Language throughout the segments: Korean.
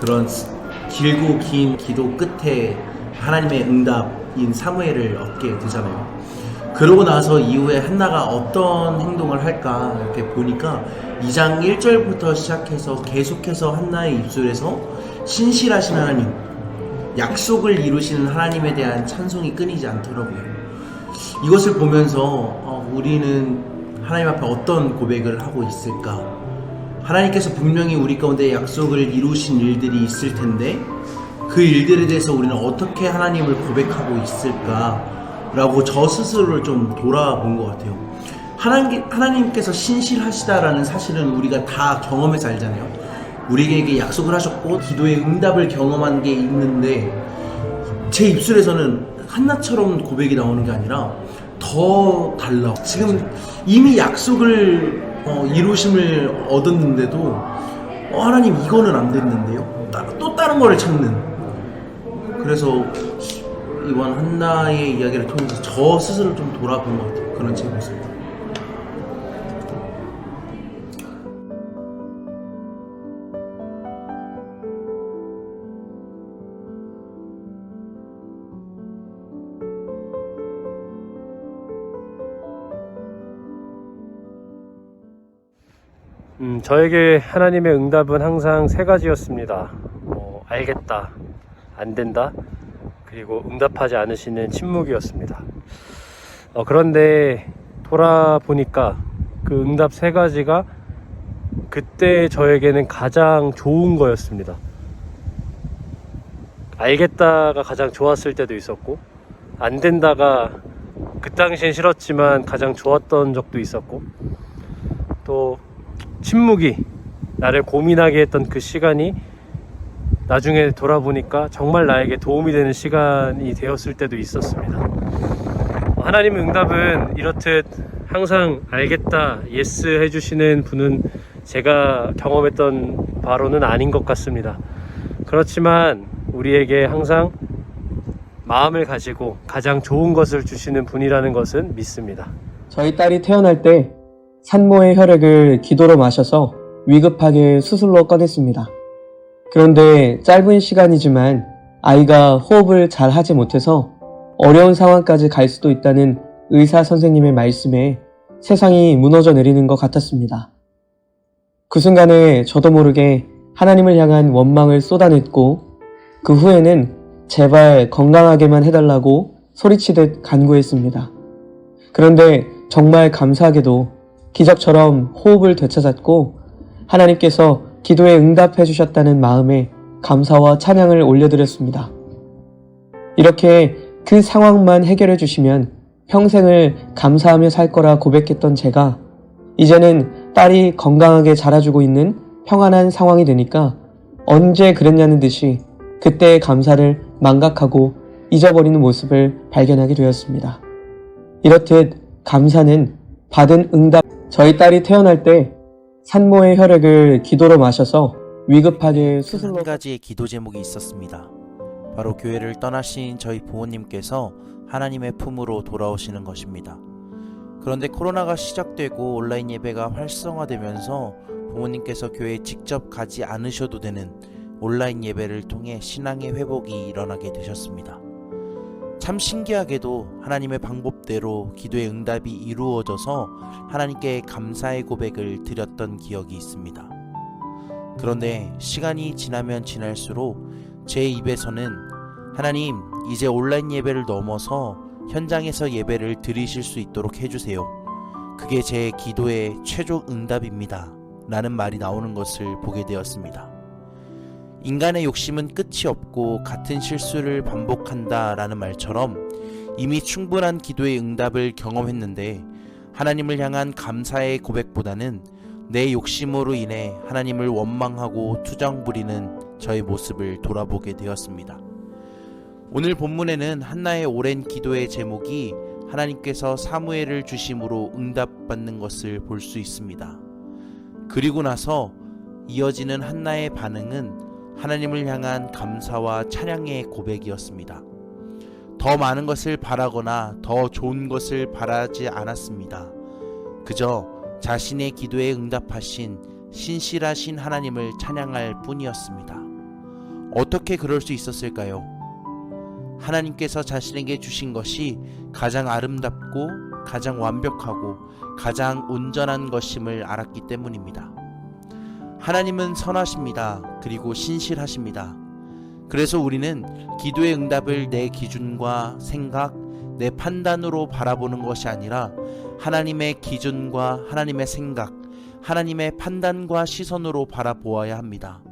그런 스- 길고 긴 기도 끝에 하나님의 응답인 사무엘을 얻게 되잖아요. 그러고 나서 이후에 한나가 어떤 행동을 할까 이렇게 보니까 2장 1절부터 시작해서 계속해서 한나의 입술에서 신실하신 하나님, 약속을 이루시는 하나님에 대한 찬송이 끊이지 않더라고요. 이것을 보면서 어, 우리는 하나님 앞에 어떤 고백을 하고 있을까? 하나님께서 분명히 우리 가운데 약속을 이루신 일들이 있을 텐데 그 일들에 대해서 우리는 어떻게 하나님을 고백하고 있을까라고 저 스스로를 좀 돌아본 것 같아요. 하나님, 하나님께서 신실하시다라는 사실은 우리가 다 경험해서 알잖아요. 우리에게 약속을 하셨고 기도의 응답을 경험한 게 있는데 제 입술에서는 한나처럼 고백이 나오는 게 아니라 더 달라. 지금 이미 약속을 어, 이루심을 얻었는데도 어, 하나님 이거는 안 됐는데요. 따- 또 다른 거를 찾는. 그래서 이번 한나의 이야기를 통해서 저 스스로 좀 돌아본 것 같아요. 그런 제 모습. 음, 저에게 하나님의 응답은 항상 세 가지였습니다. 뭐, 알겠다, 안 된다, 그리고 응답하지 않으시는 침묵이었습니다. 어, 그런데 돌아보니까 그 응답 세 가지가 그때 저에게는 가장 좋은 거였습니다. 알겠다가 가장 좋았을 때도 있었고, 안 된다가 그 당시엔 싫었지만 가장 좋았던 적도 있었고, 또 침묵이 나를 고민하게 했던 그 시간이 나중에 돌아보니까 정말 나에게 도움이 되는 시간이 되었을 때도 있었습니다. 하나님의 응답은 이렇듯 항상 알겠다, 예스 해주시는 분은 제가 경험했던 바로는 아닌 것 같습니다. 그렇지만 우리에게 항상 마음을 가지고 가장 좋은 것을 주시는 분이라는 것은 믿습니다. 저희 딸이 태어날 때 산모의 혈액을 기도로 마셔서 위급하게 수술로 꺼냈습니다. 그런데 짧은 시간이지만 아이가 호흡을 잘 하지 못해서 어려운 상황까지 갈 수도 있다는 의사 선생님의 말씀에 세상이 무너져 내리는 것 같았습니다. 그 순간에 저도 모르게 하나님을 향한 원망을 쏟아냈고 그 후에는 제발 건강하게만 해달라고 소리치듯 간구했습니다. 그런데 정말 감사하게도 기적처럼 호흡을 되찾았고 하나님께서 기도에 응답해 주셨다는 마음에 감사와 찬양을 올려드렸습니다. 이렇게 그 상황만 해결해 주시면 평생을 감사하며 살 거라 고백했던 제가 이제는 딸이 건강하게 자라주고 있는 평안한 상황이 되니까 언제 그랬냐는 듯이 그때의 감사를 망각하고 잊어버리는 모습을 발견하게 되었습니다. 이렇듯 감사는 받은 응답, 저희 딸이 태어날 때 산모의 혈액을 기도로 마셔서 위급하게 수술로 한 가지의 기도 제목이 있었습니다. 바로 교회를 떠나신 저희 부모님께서 하나님의 품으로 돌아오시는 것입니다. 그런데 코로나가 시작되고 온라인 예배가 활성화되면서 부모님께서 교회에 직접 가지 않으셔도 되는 온라인 예배를 통해 신앙의 회복이 일어나게 되셨습니다. 참 신기하게도 하나님의 방법대로 기도의 응답이 이루어져서 하나님께 감사의 고백을 드렸던 기억이 있습니다. 그런데 시간이 지나면 지날수록 제 입에서는 하나님, 이제 온라인 예배를 넘어서 현장에서 예배를 드리실 수 있도록 해주세요. 그게 제 기도의 최종 응답입니다. 라는 말이 나오는 것을 보게 되었습니다. 인간의 욕심은 끝이 없고 같은 실수를 반복한다 라는 말처럼 이미 충분한 기도의 응답을 경험했는데 하나님을 향한 감사의 고백보다는 내 욕심으로 인해 하나님을 원망하고 투정 부리는 저의 모습을 돌아보게 되었습니다. 오늘 본문에는 한나의 오랜 기도의 제목이 하나님께서 사무엘을 주심으로 응답받는 것을 볼 수 있습니다. 그리고 나서 이어지는 한나의 반응은 하나님을 향한 감사와 찬양의 고백이었습니다. 더 많은 것을 바라거나 더 좋은 것을 바라지 않았습니다. 그저 자신의 기도에 응답하신 신실하신 하나님을 찬양할 뿐이었습니다. 어떻게 그럴 수 있었을까요? 하나님께서 자신에게 주신 것이 가장 아름답고 가장 완벽하고 가장 온전한 것임을 알았기 때문입니다. 하나님은 선하십니다. 그리고 신실하십니다. 그래서 우리는 기도의 응답을 내 기준과 생각, 내 판단으로 바라보는 것이 아니라 하나님의 기준과 하나님의 생각, 하나님의 판단과 시선으로 바라보아야 합니다.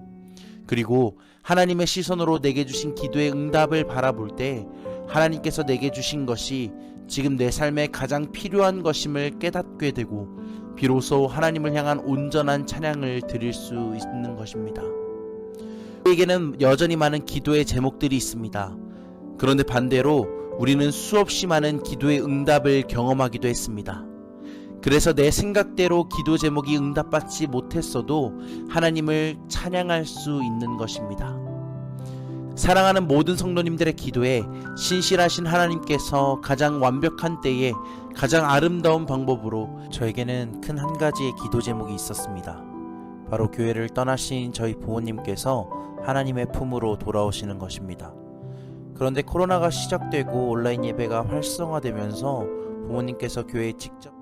그리고 하나님의 시선으로 내게 주신 기도의 응답을 바라볼 때 하나님께서 내게 주신 것이 지금 내 삶에 가장 필요한 것임을 깨닫게 되고 비로소 하나님을 향한 온전한 찬양을 드릴 수 있는 것입니다. 우리에게는 여전히 많은 기도의 제목들이 있습니다. 그런데 반대로 우리는 수없이 많은 기도의 응답을 경험하기도 했습니다. 그래서 내 생각대로 기도 제목이 응답받지 못했어도 하나님을 찬양할 수 있는 것입니다. 사랑하는 모든 성도님들의 기도에 신실하신 하나님께서 가장 완벽한 때에 가장 아름다운 방법으로 저에게는 큰 한 가지의 기도 제목이 있었습니다. 바로 교회를 떠나신 저희 부모님께서 하나님의 품으로 돌아오시는 것입니다. 그런데 코로나가 시작되고 온라인 예배가 활성화되면서 부모님께서 교회에 직접